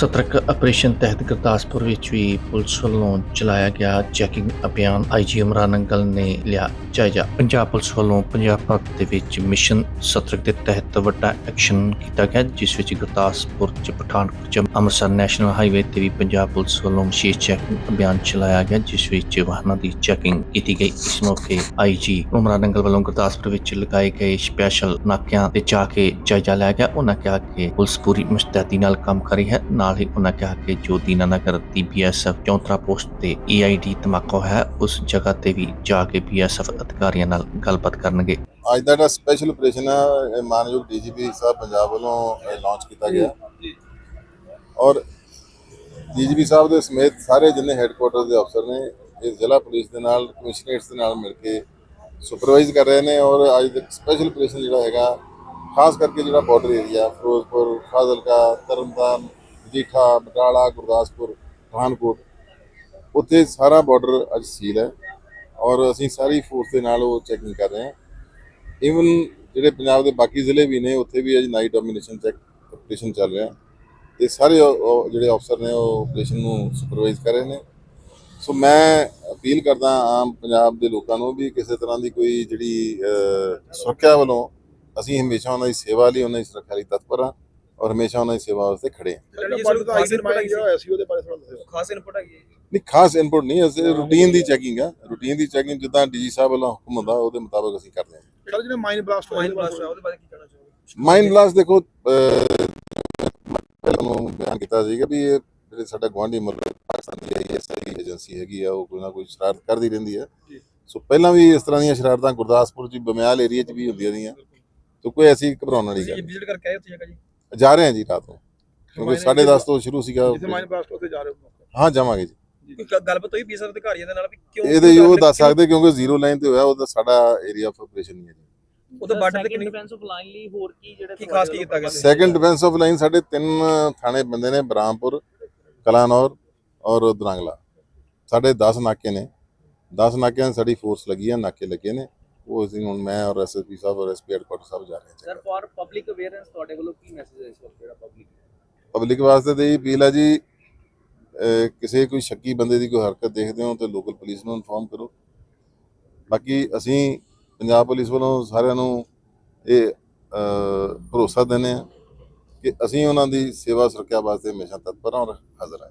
ਸਤਰਕ operation ਤਹਿਤ ਗੁਰਦਾਸਪੁਰ ਵਿੱਚ ਵੀ police ਵੱਲੋਂ ਚਲਾਇਆ ਗਿਆ ਚੈਕਿੰਗ ਅਭਿਆਨ ਆਈਜੀ ਇਮਰਾਨ ਅੰਗਲ ਨੇ ਲਿਆ ਜਾਇਜ਼ਾ। ਪੰਜਾਬ ਪੁਲਿਸ ਵੱਲੋਂ ਪੰਜਾਬ ਭਰ ਦੇ ਵਿੱਚ ਮਿਸ਼ਨ ਸਤਰਕ ਦੇ ਤਹਿਤ ਵੱਡਾ ਐਕਸ਼ਨ ਕੀਤਾ ਗਿਆ, ਜਿਸ ਵਿੱਚ ਗੁਰਦਾਸਪੁਰ ਚ ਪਠਾਨਕੋਟ ਚ ਅੰਮ੍ਰਿਤਸਰ ਨੈਸ਼ਨਲ ਹਾਈਵੇ ਤੇ ਵੀ ਪੰਜਾਬ ਪੁਲਿਸ ਵੱਲੋਂ ਵਿਸ਼ੇਸ਼ ਚੈਕਿੰਗ ਅਭਿਆਨ ਚਲਾਇਆ ਗਿਆ, ਜਿਸ ਵਿੱਚ ਵਾਹਨਾਂ ਦੀ ਚੈਕਿੰਗ ਕੀਤੀ ਗਈ। ਇਸ ਮੌਕੇ ਆਈਜੀ ਇਮਰਾਨ ਅੰਗਲ ਵੱਲੋਂ ਗੁਰਦਾਸਪੁਰ ਵਿੱਚ ਲਗਾਏ ਗਏ ਸਪੈਸ਼ਲ ਨਾਕਿਆਂ ਤੇ ਜਾ ਕੇ ਜਾਇਜ਼ਾ ਲਿਆ ਗਿਆ। ਉਹਨਾਂ ਕਿਹਾ ਕਿ ਪੁਲਿਸ ਪੂਰੀ ਮੁਸਤੈਦੀ ਨਾਲ ਕੰਮ ਕਰ ਰਹੀ ਹੈ ਨਾਲ ਹੀ ਉਹਨਾਂ ਕਿਹਾ ਕਿ ਜੋ ਦੀਨਾਨਗਰ ਦੀ ਬੀਐਸਐਫ ਚੌਂਤਰਾ ਪੋਸਟ ਤੇ ਈਆਈਡੀ ਧਮਾਕਾ ਹੈ ਉਸ ਜਗ੍ਹਾ ਤੇ ਵੀ ਜਾ ਕੇ ਬੀਐਸਐਫ ਅਧਿਕਾਰੀਆਂ ਨਾਲ ਗੱਲਬਾਤ ਕਰਨਗੇ। ਅੱਜ ਦਾ ਜਿਹੜਾ ਸਪੈਸ਼ਲ ਆਪਰੇਸ਼ਨ ਹੈ ਇਹ ਮਾਨਯੋਗ ਡੀਜੀਪੀ ਸਾਹਿਬ ਪੰਜਾਬ ਵੱਲੋਂ ਲਾਂਚ ਕੀਤਾ ਗਿਆ। ਔਰ ਡੀਜੀਪੀ ਸਾਹਿਬ ਦੇ ਸਮੇਤ ਸਾਰੇ ਜਿੰਨੇ ਹੈੱਡਕੁਆਟਰ ਦੇ ਅਫਸਰ ਨੇ ਇਹ ਜ਼ਿਲ੍ਹਾ ਪੁਲਿਸ ਦੇ ਨਾਲ ਕਮਿਸ਼ਨਰੇਟਸ ਦੇ ਨਾਲ ਮਿਲ ਕੇ ਸੁਪਰਵਾਈਜ਼ ਕਰ ਰਹੇ ਨੇ ਔਰ ਅੱਜ ਦਾ ਸਪੈਸ਼ਲ ਆਪਰੇਸ਼ਨ ਜਿਹੜਾ ਹੈਗਾ ਖਾਸ ਕਰਕੇ ਜਿਹੜਾ ਬਾਰਡਰ ਏਰੀਆ ਫਿਰੋਜ਼ਪੁਰ ਫਾਜ਼ਿਲਕਾ ਤਰਨਤਾਰਨ ਜੀਠਾ, ਬਟਾਲਾ, ਗੁਰਦਾਸਪੁਰ, ਪਠਾਨਕੋਟ, ਉੱਥੇ ਸਾਰਾ ਬਾਰਡਰ ਅੱਜ ਸੀਲ ਹੈ ਔਰ ਅਸੀਂ ਸਾਰੀ ਫੋਰਸ ਦੇ ਨਾਲ ਉਹ ਚੈਕਿੰਗ ਕਰ ਰਹੇ ਹਾਂ। ਇਵਨ ਜਿਹੜੇ ਪੰਜਾਬ ਦੇ ਬਾਕੀ ਜ਼ਿਲ੍ਹੇ ਵੀ ਨੇ, ਉੱਥੇ ਵੀ ਅੱਜ ਨਾਈਟ ਡੋਮੀਨੇਸ਼ਨ ਚੈੱਕ ਆਪਰੇਸ਼ਨ ਚੱਲ ਰਿਹਾ ਤੇ ਸਾਰੇ ਜਿਹੜੇ ਅਫਸਰ ਨੇ, ਉਹ ਆਪਰੇਸ਼ਨ ਨੂੰ ਸੁਪਰਵਾਈਜ਼ ਕਰ ਰਹੇ ਨੇ। ਸੋ ਮੈਂ ਅਪੀਲ ਕਰਦਾ ਆਮ ਪੰਜਾਬ ਦੇ ਲੋਕਾਂ ਨੂੰ ਵੀ ਕਿਸੇ ਤਰ੍ਹਾਂ ਦੀ ਕੋਈ ਜਿਹੜੀ ਸੁਰੱਖਿਆ ਵੱਲੋਂ ਅਸੀਂ ਹਮੇਸ਼ਾ ਉਹਨਾਂ ਦੀ ਸੇਵਾ ਲਈ, ਉਹਨਾਂ ਦੀ ਸੁਰੱਖਿਆ ਲਈ ਤਤਪਰ ਹਾਂ। ਔਰ ਹਮੇਸ਼ਾ ਉਹਨਾਂ ਦੀ ਸੇਵਾ ਵਾਸਤੇ ਖੜੇ ਹਾਂ। ਜਿਹੜਾ ਬਾਰਡਰ ਦਾ ਆਈਸਰ ਮਾਈਨ ਜਿਹੜਾ ਹੋਇਆ ਸੀ। ਉਹਦੇ ਬਾਰੇ ਥੋੜਾ ਦੱਸਿਓ। ਖਾਸ ਇਨਪੁਟ ਹੈਗੀ ਹੈ ਨਹੀਂ ਖਾਸ ਇਨਪੁਟ ਨਹੀਂ ਅਸੀਂ ਰੂਟੀਨ ਦੀ ਚੈਕਿੰਗ ਆ। ਰੂਟੀਨ ਦੀ ਚੈਕਿੰਗ ਜਿੱਦਾਂ ਡੀਜੀ ਸਾਹਿਬ ਵੱਲੋਂ ਹੁਕਮ ਹੁੰਦਾ ਉਹਦੇ ਮੁਤਾਬਕ ਅਸੀਂ ਕਰਦੇ ਹਾਂ। ਜਿਹੜਾ ਜਿਹੜਾ ਮਾਈਨ ਬਲਾਸਟ ਹੋਇਆ ਮਾਈਨ ਇਹਦੇ ਬਾਰੇ ਬਲਾਸਟ ਉਹਦੇ ਬਾਰੇ ਕੀ ਕਹਿਣਾ ਚਾਹੋਗੇ? ਮਾਈਂਡ ਬਲਾਸਟ ਦੇਖੋ ਪਹਿਲਾਂ ਨੂੰ ਬਿਆਨ ਕੀਤਾ ਸੀਗਾ ਵੀ ਇਹ ਜਿਹੜੇ ਸਾਡਾ ਗਵਾਂਢੀ ਮੁਲਕ ਪਾਕਿਸਤਾਨ ਦੀ ਆਈਐਸਆਈ ਏਜੰਸੀ ਹੈਗੀ ਆ ਉਹ ਕੋਈ ਨਾ ਕੋਈ ਸ਼ਰਾਰਤ ਕਰਦੀ ਰਹਿੰਦੀ ਜੀ। ਸੋ ਪਹਿਲਾਂ ਵੀ ਇਸ ਤਰ੍ਹਾਂ ਦੀਆਂ ਸ਼ਰਾਰਤਾਂ ਗੁਰਦਾਸਪੁਰ ਚ ਬਮਿਆਲ ਏਰੀਆ ਚ ਵੀ ਹੁੰਦੀਆਂ ਰਹੀਆਂ। ਸੋ ਕੋਈ ਐਸੀ ਘਬਰਾਉਣ ਵਾਲੀ ਗੱਲ ਵਿਜ਼ਿਟ ਕਰਕੇ ਆਏ ਉੱਥੇ ਜਗ੍ਹਾ ਜੀ? ਨਹੀਂ। ਜਾ ਰਹੇ ਹਾਂ ਜੀ ਰਾਤ ਨੂੰ। ਕਿਉਂਕਿ 10:30 ਤੋਂ ਸ਼ੁਰੂ ਸੀਗਾ ਜਿੱਥੇ ਮਾਈਨ ਬਲਾਸਟ ਉੱਥੇ ਜਾ ਰਹੇ ਹੋ। ਹਾਂ ਜਾਵਾਂਗੇ ਜੀ। ਕੋਈ ਗੱਲਬਾਤ ਹੋਈ ਬੀਐਸਐਫ ਅਧਿਕਾਰੀਆਂ ਦੇ ਨਾਲ ਵੀ ਕਿਉਂ ਇਹਦੇ ਉਹ ਦੱਸ ਸਕਦੇ ਕਿਉਂਕਿ ਜ਼ੀਰੋ ਲਾਈਨ ਤੇ ਹੋਇਆ ਉਹਦਾ ਸਾਡਾ ਏਰੀਆ ਆਫ ਆਪਰੇਸ਼ਨ ਨਹੀਂ ਹੈ ਜੀ। ਉਹਦੇ ਬਾਰਡਰ ਤੇ ਕਿੰਨੀ ਡਿਫੈਂਸ ਆਫ ਲਾਈਨ ਲਈ ਹੋਰ ਕੀ ਜਿਹੜੇ ਕੀ ਖਾਸ ਕੀ ਕੀਤਾ ਗਿਆ? ਸੈਕੰਡ ਡਿਫੈਂਸ ਆਫ ਲਾਈਨ ਸਾਡੇ ਤਿੰਨ ਥਾਣੇ ਬੰਦੇ ਨੇ ਬਰਾਮਪੁਰ ਕਲਾਨੌਰ ਔਰ ਦਰਾਂਗਲਾ। ਸਾਡੇ 10 ਨਾਕੇ ਨੇ। 10 ਨਾਕਿਆਂ 'ਤੇ ਸਾਡੀ ਫੋਰਸ ਲੱਗੀ ਹੈ ਨਾਕੇ ਲੱਗੇ ਨੇ। ਉਹ ਅਸੀਂ ਹੁਣ ਮੈਂ ਔਰ ਐਸਐਸਪੀ ਸਾਹਿਬ ਔਰ ਐਸਪੀ ਹੈਡਕੁਆਟਰ ਸਾਹਿਬ ਜਾ ਰਹੇ ਹਾਂ ਸਰ ਫॉर ਪਬਲਿਕ ਅਵੇਅਰੈਂਸ ਤੁਹਾਡੇ ਵੱਲੋਂ ਕੀ ਮੈਸੇਜ ਹੈ ਇਸ ਵਕਤ ਜਿਹੜਾ ਪਬਲਿਕ ਪਬਲਿਕ ਵਾਸਤੇ ਤੇ ਇਹ ਅਪੀਲ ਹੈ ਜੀ ਕਿਸੇ ਕੋਈ ਸ਼ੱਕੀ ਬੰਦੇ ਦੀ ਕੋਈ ਹਰਕਤ ਦੇਖਦੇ ਹੋ ਤੇ ਲੋਕਲ ਪੁਲਿਸ ਨੂੰ ਇਨਫੋਰਮ ਕਰੋ। ਬਾਕੀ ਅਸੀਂ ਪੰਜਾਬ ਪੁਲਿਸ ਵੱਲੋਂ ਸਾਰਿਆਂ ਨੂੰ ਇਹ ਭਰੋਸਾ ਦਿੰਦੇ ਹਾਂ ਕਿ ਅਸੀਂ ਉਹਨਾਂ ਦੀ ਸੇਵਾ ਸੁਰੱਖਿਆ ਵਾਸਤੇ ਹਮੇਸ਼ਾ ਤਤਪਰ ਹਾਂ ਔਰ ਹਾਜ਼ਰ ਹਾਂ।